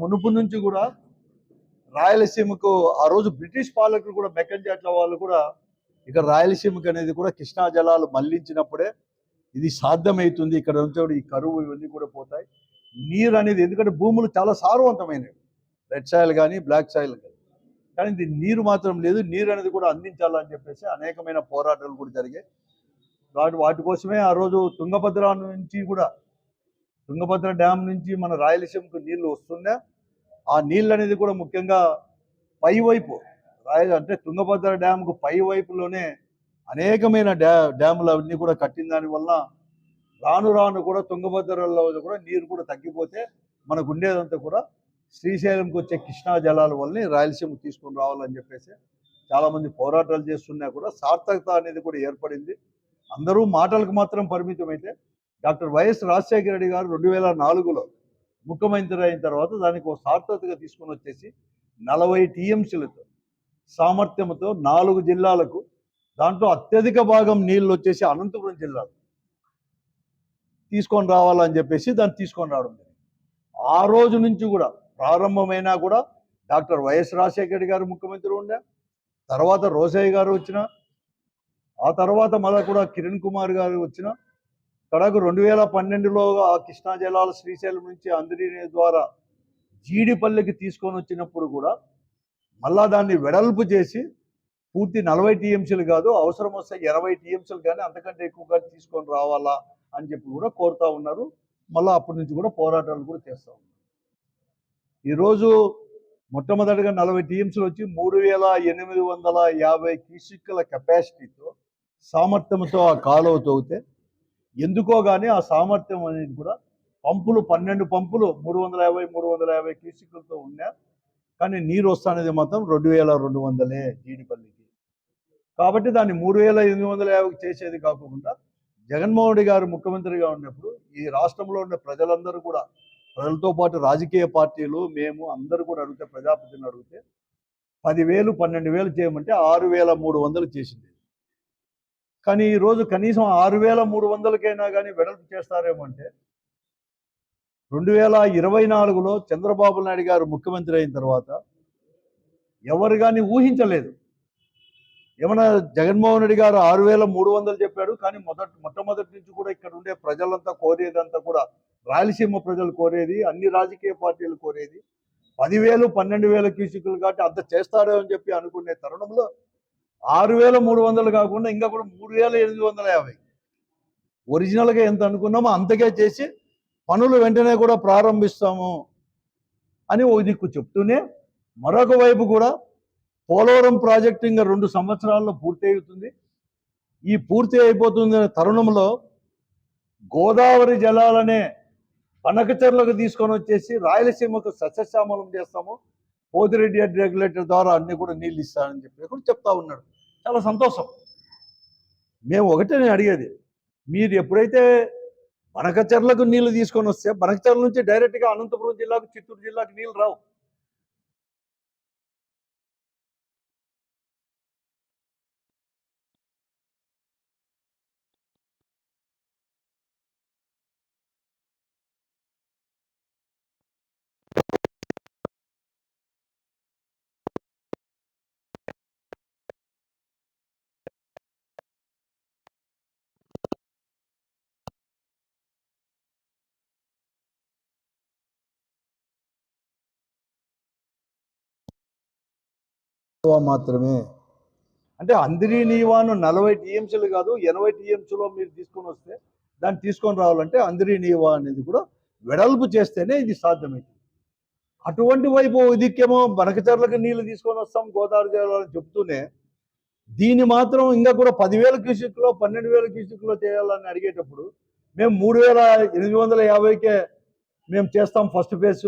మునుపు నుంచి కూడా రాయలసీమకు ఆ రోజు బ్రిటిష్ పాలకులు కూడా మెక్కన్ వాళ్ళు కూడా ఇక్కడ రాయలసీమకు అనేది కూడా కృష్ణా జలాలు మళ్ళించినప్పుడే ఇది సాధ్యమవుతుంది ఇక్కడ నుంచి ఈ కరువు ఇవన్నీ కూడా పోతాయి. నీరు అనేది ఎందుకంటే భూములు చాలా సారవంతమైనవి. రెడ్ సాయిల్ కానీ బ్లాక్ సాయిల్ కానీ. కానీ ఇది నీరు మాత్రం లేదు. నీరు అనేది కూడా అందించాలని చెప్పేసి అనేకమైన పోరాటాలు కూడా జరిగాయి. వాటి వాటి కోసమే ఆ రోజు తుంగభద్ర నుంచి కూడా తుంగభద్ర డ్యామ్ నుంచి మన రాయలసీమకు నీళ్ళు వస్తున్నా ఆ నీళ్ళు అనేది కూడా ముఖ్యంగా పై వైపు రాయ అంటే తుంగభద్ర డ్యామ్కు పై వైపులోనే అనేకమైన డ్యా డ్యాములు అవన్నీ కూడా కట్టిన దానివల్ల రాను రాను కూడా తుంగభద్రలో కూడా నీరు కూడా తగ్గిపోతే మనకు ఉండేదంతా కూడా శ్రీశైలంకి వచ్చే కృష్ణా జలాల వల్లనే రాయలసీమ తీసుకొని రావాలని చెప్పేసి చాలామంది పోరాటాలు చేస్తున్నా కూడా సార్థకత అనేది కూడా ఏర్పడింది. అందరూ మాటలకు మాత్రం పరిమితం అయితే డాక్టర్ వైఎస్ రాజశేఖర రెడ్డి గారు రెండు వేల నాలుగులో ముఖ్యమంత్రి అయిన తర్వాత దానికి ఒక సార్థకతగా తీసుకొని వచ్చేసి నలభై టీఎంసీలతో సామర్థ్యంతో నాలుగు జిల్లాలకు దాంట్లో అత్యధిక భాగం నీళ్ళు వచ్చేసి అనంతపురం జిల్లాలో తీసుకొని రావాలని చెప్పేసి దాన్ని తీసుకొని రావడం జరిగింది. ఆ రోజు నుంచి కూడా ప్రారంభమైనా కూడా డాక్టర్ వైఎస్ రాజశేఖర రెడ్డి గారు ముఖ్యమంత్రి ఉండే తర్వాత రోసయ్య గారు వచ్చిన ఆ తర్వాత మళ్ళీ కూడా కిరణ్ కుమార్ గారు వచ్చిన కడకు రెండు వేల పన్నెండులో ఆ కృష్ణా జలాలు శ్రీశైలం నుంచి అందిరి ద్వారా జీడిపల్లికి తీసుకొని వచ్చినప్పుడు కూడా మళ్ళా దాన్ని వెడల్పు చేసి పూర్తి నలభై టీఎంసీలు కాదు అవసరం వస్తే ఇరవై టీఎంసీలు కానీ అంతకంటే ఎక్కువగా తీసుకొని రావాలా అని చెప్పి కూడా కోరుతా ఉన్నారు. మళ్ళీ అప్పటి నుంచి కూడా పోరాటాలు కూడా చేస్తూ ఉన్నారు. ఈరోజు మొట్టమొదటిగా నలభై టీఎంసీలు వచ్చి మూడు వేల ఎనిమిది వందల యాభై క్యూసిక్ల కెపాసిటీతో సామర్థ్యంతో ఆ కాలువ తవ్వితే ఎందుకో కానీ ఆ సామర్థ్యం అనేది కూడా పంపులు పన్నెండు పంపులు మూడు వందల యాభై మూడు వందల యాభై క్యూసిక్లతో ఉన్నా కానీ నీరు వస్తానేది మాత్రం రెండు వేల రెండు వందలే జీడిపల్లికి. కాబట్టి దాన్ని మూడు వేల ఎనిమిది వందల యాభైకి చేసేది కాకుండా జగన్మోహన్ రెడ్డి గారు ముఖ్యమంత్రిగా ఉన్నప్పుడు ఈ రాష్ట్రంలో ఉన్న ప్రజలందరూ కూడా ప్రజలతో పాటు రాజకీయ పార్టీలు మేము అందరూ కూడా అడిగితే ప్రజాప్రతిని అడిగితే పదివేలు పన్నెండు వేలు చేయమంటే ఆరు వేల మూడు వందలు చేసింది. కానీ ఈరోజు కనీసం ఆరు వేల మూడు వందలకైనా కానీ వెడల్పు చేస్తారేమో అంటే రెండు వేల ఇరవై నాలుగులో చంద్రబాబు నాయుడు గారు ముఖ్యమంత్రి అయిన తర్వాత ఎవరు కానీ ఊహించలేదు. ఏమన్నా జగన్మోహన్ రెడ్డి గారు ఆరు వేల మూడు వందలు చెప్పాడు కానీ మొదటి మొట్టమొదటి నుంచి కూడా ఇక్కడ ఉండే ప్రజలంతా కోరేదంతా కూడా రాయలసీమ ప్రజలు కోరేది అన్ని రాజకీయ పార్టీలు కోరేది పదివేలు పన్నెండు వేల క్యూసిక్లు కాబట్టి అంత చేస్తాడో అని చెప్పి అనుకునే తరుణంలో ఆరు వేల మూడు వందలు కాకుండా ఇంకా కూడా మూడు వేల ఎనిమిది వందల యాభై. ఒరిజినల్గా ఎంత అనుకున్నామో అంతకే చేసి పనులు వెంటనే కూడా ప్రారంభిస్తాము అని ఓ దిక్కు చెప్తూనే మరొక వైపు కూడా పోలవరం ప్రాజెక్టు ఇంకా రెండు సంవత్సరాల్లో పూర్తి అవుతుంది ఈ పూర్తి అయిపోతుంది అనే తరుణంలో గోదావరి జలాలనే పనకచెర్లకు తీసుకొని వచ్చేసి రాయలసీమకు సస్యశ్యామలం చేస్తాము. పోతిరెడ్డి రెగ్యులేటర్ ద్వారా అన్ని కూడా నీళ్ళు ఇస్తానని చెప్పి కూడా చెప్తా ఉన్నాడు. చాలా సంతోషం. మేము ఒకటే నేను అడిగేది మీరు ఎప్పుడైతే బనకచర్లకు నీళ్ళు తీసుకొని వస్తే బనకచర్ల నుంచి డైరెక్ట్గా అనంతపురం జిల్లాకు చిత్తూరు జిల్లాకు నీళ్ళు రావు. మాత్రమే. అంటే అందరి నీవాను నలభై టీఎంసీలు కాదు ఎనభై టీఎంసీలో మీరు తీసుకొని వస్తే దాన్ని తీసుకొని రావాలంటే అందరి నీవా అనేది కూడా వెడల్పు చేస్తేనే ఇది సాధ్యమవుతుంది అటువంటి వైపు ఇదికేమో బనకచర్లకు నీళ్ళు తీసుకొని వస్తాం గోదావరి జలాలని చెప్తూనే దీన్ని మాత్రం ఇంకా కూడా పదివేల క్యూసిక్లో పన్నెండు వేల క్యూసిక్లో చేయాలని అడిగేటప్పుడు మేము మూడు వేల ఎనిమిది వందల యాభైకే మేము చేస్తాం ఫస్ట్ ఫేజ్.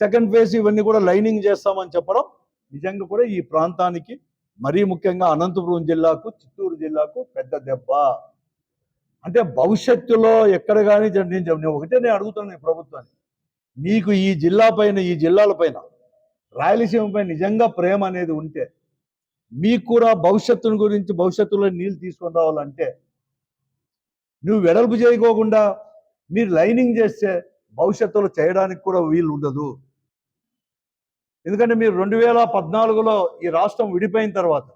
సెకండ్ ఫేజ్ ఇవన్నీ కూడా లైనింగ్ చేస్తామని చెప్పడం నిజంగా కూడా ఈ ప్రాంతానికి మరీ ముఖ్యంగా అనంతపురం జిల్లాకు చిత్తూరు జిల్లాకు పెద్ద దెబ్బ. అంటే భవిష్యత్తులో ఎక్కడ కానీ నేను నేను ఒకటే నేను అడుగుతున్నాను ఈ ప్రభుత్వాన్ని. మీకు ఈ జిల్లా పైన ఈ జిల్లాల పైన రాయలసీమ పైన నిజంగా ప్రేమ అనేది ఉంటే మీకు కూడా భవిష్యత్తుని గురించి భవిష్యత్తులో నీళ్ళు తీసుకొని రావాలంటే నువ్వు వెడల్పు చేయకోకుండా మీరు లైనింగ్ చేస్తే భవిష్యత్తులో చేయడానికి కూడా వీలు ఉండదు ఎందుకంటే మీరు రెండు వేల పద్నాలుగులో ఈ రాష్ట్రం విడిపోయిన తర్వాత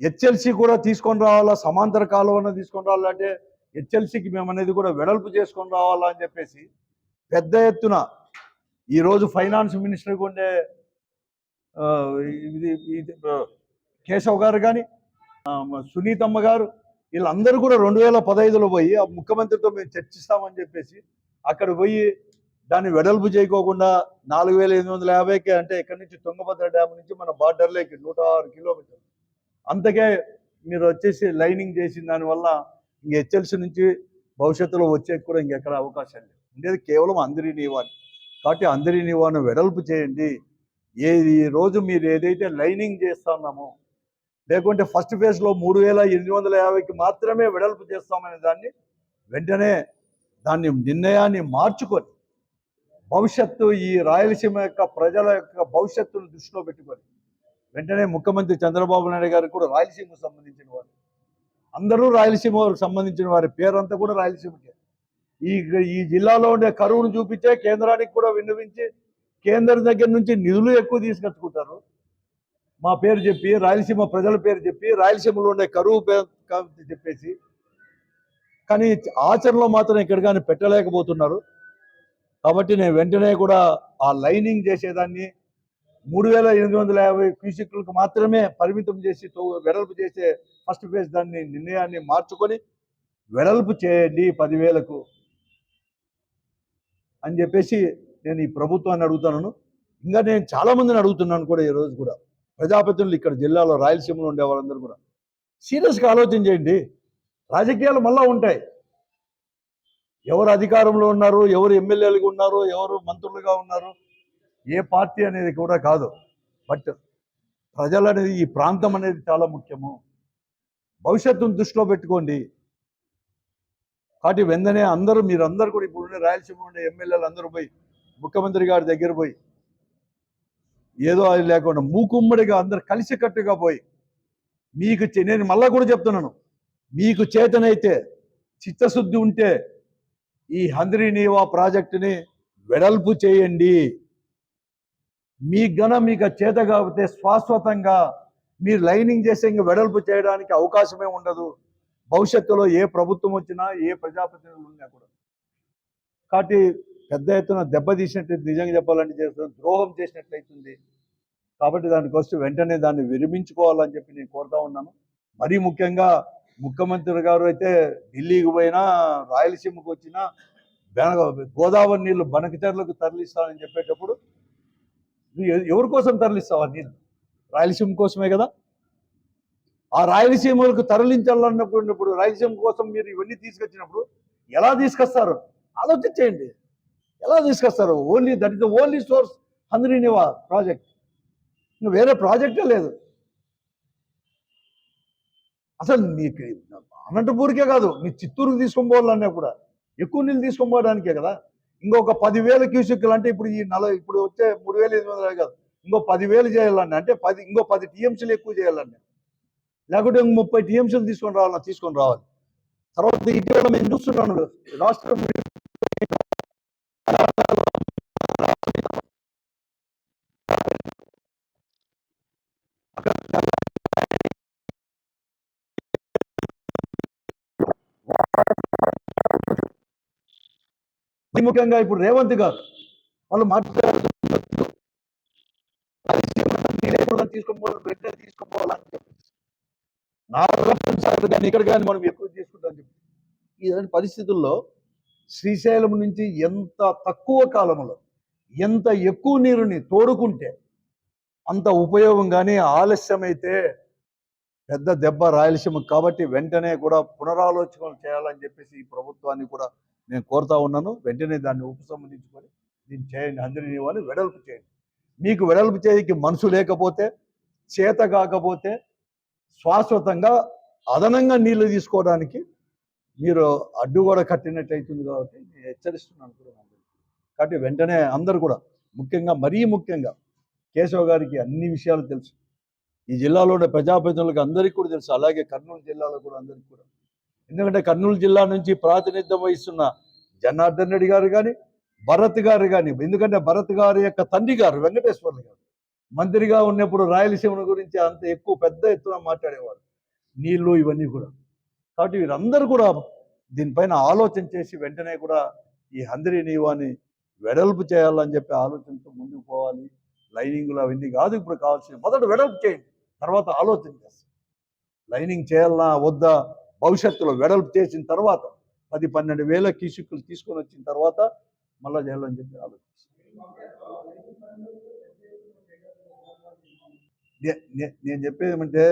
హెచ్ఎల్సి కూడా తీసుకొని రావాలా సమాంతర కాలువన తీసుకొని రావాలంటే హెచ్ఎల్సికి మేము అనేది కూడా వెడల్పు చేసుకొని రావాలా అని చెప్పేసి పెద్ద ఎత్తున ఈరోజు ఫైనాన్స్ మినిస్టర్ ఉండే ఇది ఇది, కేశవ్ గారు కానీ సునీతమ్మ గారు వీళ్ళందరూ కూడా రెండు వేల పదహైదులో పోయి ఆ ముఖ్యమంత్రితో మేము చర్చిస్తామని చెప్పేసి అక్కడ పోయి దాన్ని వెడల్పు చేయకోకుండా నాలుగు వేల ఎనిమిది వందల యాభైకి అంటే ఎక్కడి నుంచి తుంగభద్ర డ్యామ్ నుంచి మన బార్డర్లోకి నూట ఆరు కిలోమీటర్లు. అంతకే మీరు వచ్చేసి లైనింగ్ చేసిన దానివల్ల ఇంక హెచ్ఎల్సి నుంచి భవిష్యత్తులో వచ్చే కూడా ఇంకెక్కడ అవకాశం లేదు. ఉండేది కేవలం అందరి నీవాని కాబట్టి అందరి నీవాను వెడల్పు చేయండి. ఏది ఈ రోజు మీరు ఏదైతే లైనింగ్ చేస్తున్నామో లేకుంటే ఫస్ట్ ఫేజ్లో మూడు వేల ఎనిమిది వందల యాభైకి మాత్రమే వెడల్పు చేస్తామనే దాన్ని వెంటనే దాన్ని నిర్ణయాన్ని మార్చుకొని భవిష్యత్తు ఈ రాయలసీమ యొక్క ప్రజల యొక్క భవిష్యత్తును దృష్టిలో పెట్టుకొని వెంటనే ముఖ్యమంత్రి చంద్రబాబు నాయుడు గారికి కూడా రాయలసీమకు సంబంధించిన వారు. అందరూ రాయలసీమ వారికి సంబంధించిన వారి పేరంతా కూడా రాయలసీమకే. ఈ ఈ జిల్లాలో ఉండే కరువును చూపించే కేంద్రానికి కూడా విన్నవించి కేంద్రం దగ్గర నుంచి నిధులు ఎక్కువ తీసుకొచ్చుకుంటారు. మా పేరు చెప్పి రాయలసీమ ప్రజల పేరు చెప్పి రాయలసీమలో ఉండే కరువు పేరు చెప్పేసి. కానీ ఆచరణలో మాత్రం ఇక్కడ కానీ పెట్టలేకపోతున్నారు. కాబట్టి నేను వెంటనే కూడా ఆ లైనింగ్ చేసేదాన్ని. మూడు వేల ఎనిమిది వందల యాభై క్యూసిక్లకు మాత్రమే పరిమితం చేసి తో- వెడల్పు చేసే ఫస్ట్ ఫేజ్ దాన్ని నిర్ణయాన్ని మార్చుకొని వెడల్పు చేయండి పదివేలకు అని చెప్పేసి నేను ఈ ప్రభుత్వాన్ని అడుగుతున్నాను ఇంకా నేను చాలా మందిని అడుగుతున్నాను కూడా ఈరోజు కూడా. ప్రజాప్రతినిధులు ఇక్కడ జిల్లాలో రాయలసీమలో ఉండే వాళ్ళందరూ కూడా. సీరియస్గా ఆలోచన చేయండి. రాజకీయాలు మళ్ళా ఉంటాయి. ఎవరు అధికారంలో ఉన్నారు ఎవరు ఎమ్మెల్యేలుగా ఉన్నారు ఎవరు మంత్రులుగా ఉన్నారు ఏ పార్టీ అనేది కూడా కాదు. బట్ ప్రజలు అనేది ఈ ప్రాంతం అనేది చాలా ముఖ్యము. భవిష్యత్తును దృష్టిలో పెట్టుకోండి. కాబట్టి వెంటనే అందరూ మీరందరూ కూడా ఇప్పుడు ఉండే రాయలసీమ ఉండే ఎమ్మెల్యేలు అందరూ పోయి ముఖ్యమంత్రి గారి దగ్గర పోయి ఏదో అది లేకుండా మూకుమ్మడిగా అందరు కలిసికట్టుగా పోయి మీకు నేను మళ్ళా కూడా చెప్తున్నాను. మీకు చేతనైతే చిత్తశుద్ధి ఉంటే ఈ హంద్రి నీవా ప్రాజెక్టుని వెడల్పు చేయండి. మీకు గన మీకు చేత కాకపోతే శాశ్వతంగా మీరు లైనింగ్ చేసే ఇంకా వెడల్పు చేయడానికి అవకాశమే ఉండదు. భవిష్యత్తులో ఏ ప్రభుత్వం వచ్చినా ఏ ప్రజాప్రతినిధులు ఉన్నా కూడా. కాబట్టి పెద్ద ఎత్తున దెబ్బతీసినట్టు నిజంగా చెప్పాలంటే చేస్తుంది ద్రోహం చేసినట్లయితుంది. కాబట్టి దానికోసం వెంటనే దాన్ని విరమించుకోవాలని చెప్పి నేను కోరుతా ఉన్నాను. మరీ ముఖ్యంగా ముఖ్యమంత్రి గారు అయితే ఢిల్లీకి పోయినా రాయలసీమకు వచ్చినా బెనగ గోదావరి నీళ్ళు బనకచర్లకు తరలిస్తానని చెప్పేటప్పుడు నువ్వు ఎవరి కోసం తరలిస్తావు ఆ నీళ్ళు రాయలసీమ కోసమే కదా? ఆ రాయలసీమలకు తరలించాలన్నప్పుడు రాయలసీమ కోసం మీరు ఇవన్నీ తీసుకొచ్చినప్పుడు ఎలా తీసుకొస్తారు? ఆలోచించేయండి. ఎలా తీసుకొస్తారు? Only that is the only source Handri Neeva project. ఇంకా వేరే ప్రాజెక్టే లేదు. అసలు నీకు అనంతపూర్కే కాదు మీ చిత్తూరుకి తీసుకొని పోవాలన్నా కూడా. ఎక్కువ నీళ్ళు తీసుకొని పోవడానికే కదా. ఇంకొక పదివేల క్యూసెక్లు అంటే ఇప్పుడు ఈ నలభై ఇప్పుడు వచ్చే మూడు వేల ఎనిమిది వందలు కాదు. ఇంకో పదివేలు చేయాలండి అంటే పది ఇంకో పది టీఎంసీలు ఎక్కువ చేయాలండి లేకుంటే ఇంకో ముప్పై టీఎంసీలు తీసుకొని రావాలన్నా తీసుకొని రావాలి. తర్వాత ఇటీవల మేము చూస్తున్నాను రాష్ట్రం ముఖ్యంగా ఇప్పుడు రేవంత్ గారు వాళ్ళు మాట్లాడుతున్నారు. తీసుకోవాలి వెంటనే తీసుకోపోవాలని చెప్పి నా reference సార్ కానీ ఇక్కడ కానీ మనం ఎక్కువ తీసుకుంటాం చెప్పి ఇలాంటి పరిస్థితుల్లో శ్రీశైలం నుంచి ఎంత తక్కువ కాలంలో ఎంత ఎక్కువ నీరుని తోడుకుంటే అంత ఉపయోగం కానీ ఆలస్యమైతే పెద్ద దెబ్బ రాయలసీమ కాబట్టి వెంటనే కూడా పునరాలోచనలు చేయాలని చెప్పేసి ఈ ప్రభుత్వాన్ని కూడా నేను కోరుతా ఉన్నాను వెంటనే దాన్ని ఉపసంహరించుకొని దీన్ని చేయండి అందరినీ ఇవ్వాలి వెడల్పు చేయండి. మీకు వెడల్పు చేయకి మనసు లేకపోతే చేత కాకపోతే శాశ్వతంగా అదనంగా నీళ్ళు తీసుకోవడానికి మీరు అడ్డు కూడా కట్టినట్టయితుంది కాబట్టి నేను హెచ్చరిస్తున్నాను కూడా కాబట్టి వెంటనే అందరు కూడా ముఖ్యంగా మరీ ముఖ్యంగా కేశవ గారికి అన్ని విషయాలు తెలుసు. ఈ జిల్లాలో ఉండే ప్రజాప్రతినిధులకు అందరికీ కూడా తెలుసు. అలాగే కర్నూలు జిల్లాలో కూడా అందరికీ కూడా. ఎందుకంటే కర్నూలు జిల్లా నుంచి ప్రాతినిధ్యం వహిస్తున్న జనార్దన్ రెడ్డి గారు కానీ భరత్ గారు కానీ ఎందుకంటే భరత్ గారి యొక్క తండ్రి గారు వెంకటేశ్వర్లు గారు. మంత్రిగా ఉన్నప్పుడు రాయలసీమ గురించి అంత ఎక్కువ పెద్ద ఎత్తున మాట్లాడేవారు. నీళ్ళు ఇవన్నీ కూడా. కాబట్టి వీరందరూ కూడా దీనిపైన ఆలోచన చేసి వెంటనే కూడా ఈ హందిరి నీవాని వెడల్పు చేయాలని చెప్పి ఆలోచనతో ముందుకు పోవాలి. లైనింగ్లు అవన్నీ కాదు ఇప్పుడు కావాల్సింది మొదట వెడల్పు చేయండి. తర్వాత ఆలోచన చేస్తాం. లైనింగ్ చేయాలన్నా వద్దా భవిష్యత్తులో వెడల్పు చేసిన తర్వాత పది పన్నెండు వేల కిసుకులు తీసుకొని వచ్చిన తర్వాత మళ్ళా చేయాలని చెప్పి ఆలోచిస్తాను నే- నేను చెప్పేది ఏమంటే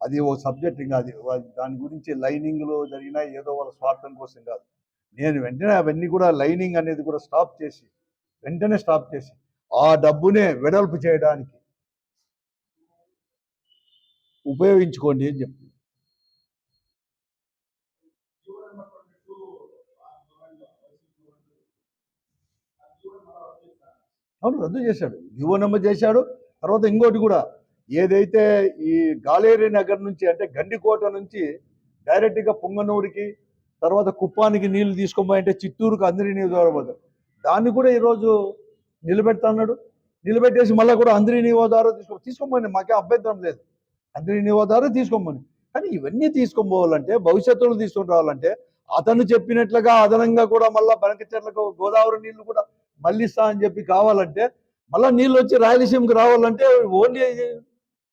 అది ఓ సబ్జెక్ట్ ఇంకా అది దాని గురించి లైనింగ్లో జరిగిన ఏదో వాళ్ళ స్వార్థం కోసం కాదు. నేను వెంటనే అవన్నీ కూడా లైనింగ్ అనేది కూడా స్టాప్ చేసి వెంటనే స్టాప్ చేసి ఆ డబ్బునే వెడల్పు చేయడానికి ఉపయోగించుకోండి అని చెప్పింది అవును రద్దు చేశాడు. యువనమ్మ చేశాడు. తర్వాత ఇంకోటి కూడా ఏదైతే ఈ గాలేరి నగర్ నుంచి అంటే గండికోట నుంచి డైరెక్ట్గా పొంగనూరికి తర్వాత కుప్పానికి నీళ్ళు తీసుకోమంటే చిత్తూరుకు అందరి నీళ్ళు ద్వారా దాన్ని కూడా ఈరోజు నిలబెడతా అన్నాడు నిలబెట్టేసి మళ్ళీ కూడా అందరి నీవో ద్వారా తీసుకో తీసుకోమని మాకే అభ్యంతరం లేదు. అందరి నీవో ద్వారా తీసుకోమని కానీ ఇవన్నీ తీసుకొని పోవాలంటే భవిష్యత్తులో తీసుకొని రావాలంటే అతను చెప్పినట్లుగా అదనంగా కూడా మళ్ళీ బనకచెర్లకు గోదావరి నీళ్ళు కూడా మళ్ళిస్తా అని చెప్పి కావాలంటే మళ్ళీ నీళ్ళు వచ్చి రాయలసీమకి రావాలంటే ఓన్లీ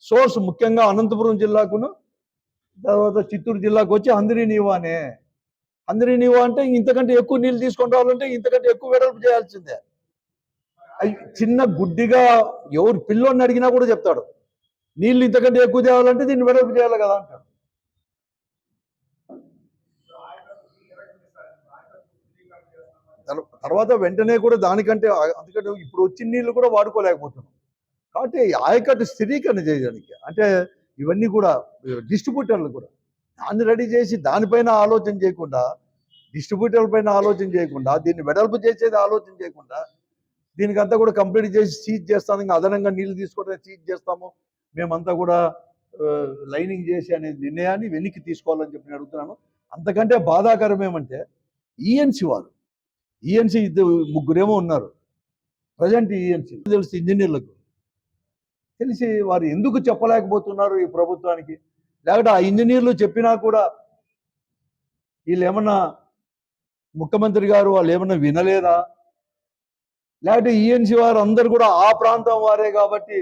సోర్స్ ముఖ్యంగా అనంతపురం జిల్లాకును తర్వాత చిత్తూరు జిల్లాకు వచ్చి అందరి నీవానే. అందరి నీవా అంటే ఇంతకంటే ఎక్కువ నీళ్ళు తీసుకొని రావాలంటే ఇంతకంటే ఎక్కువ వెడల్పు చేయాల్సిందే. చిన్న గుడ్డిగా ఎవరు పిల్లోని అడిగినా కూడా చెప్తాడు. నీళ్ళు ఇంతకంటే ఎక్కువ తేవాలంటే దీన్ని వెడల్పు చేయాలి కదా అంటాడు. తర్వాత వెంటనే కూడా దానికంటే అందుకంటే ఇప్పుడు వచ్చిన నీళ్ళు కూడా వాడుకోలేకపోతున్నాం. కాబట్టి ఆయకట్టు స్థిరీకరణ చేయడానికి అంటే ఇవన్నీ కూడా డిస్ట్రిబ్యూటర్లు కూడా దాన్ని రెడీ చేసి దానిపైన ఆలోచన చేయకుండా డిస్ట్రిబ్యూటర్ల పైన ఆలోచన చేయకుండా దీన్ని వెడల్పు చేసేది ఆలోచన చేయకుండా దీనికంతా కూడా కంప్లీట్ చేసి సీజ్ చేస్తాను ఇంకా అదనంగా నీళ్ళు తీసుకోవడం సీజ్ చేస్తాము. మేమంతా కూడా లైనింగ్ చేసి అనే నిర్ణయాన్ని వెనక్కి తీసుకోవాలని చెప్పి నేను అడుగుతున్నాను. అంతకంటే బాధాకరం ఏమంటే ఈఎన్సి వారు ఈఎన్సీ ఇద్దరు ముగ్గురేమో ఉన్నారు. ప్రజెంట్ ఈఎన్సీ తెలుసు ఇంజనీర్లకు? తెలిసి వారు ఎందుకు చెప్పలేకపోతున్నారు ఈ ప్రభుత్వానికి? లేకపోతే ఆ ఇంజనీర్లు చెప్పినా కూడా వీళ్ళు ఏమన్నా ముఖ్యమంత్రి గారు వాళ్ళు ఏమన్నా వినలేదా? లేకపోతే ఈఎన్సీ వారు అందరు కూడా ఆ ప్రాంతం వారే కాబట్టి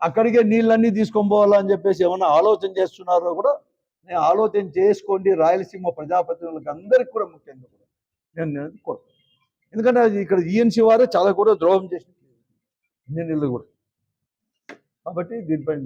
అక్కడికే నీళ్ళన్నీ తీసుకొని పోవాలని చెప్పేసి ఏమన్నా ఆలోచన చేస్తున్నారో కూడా నేను ఆలోచన చేసుకోండి. రాయలసీమ ప్రజాప్రతినిధులకు అందరికి కూడా ముఖ్యంగా నేను నేను కోరుతున్నాను ఎందుకంటే అది ఇక్కడ ఈఎన్సీ వారే చాలా కూడా ద్రోహం చేసిన ఇంజనీర్లు కూడా. కాబట్టి దీనిపైన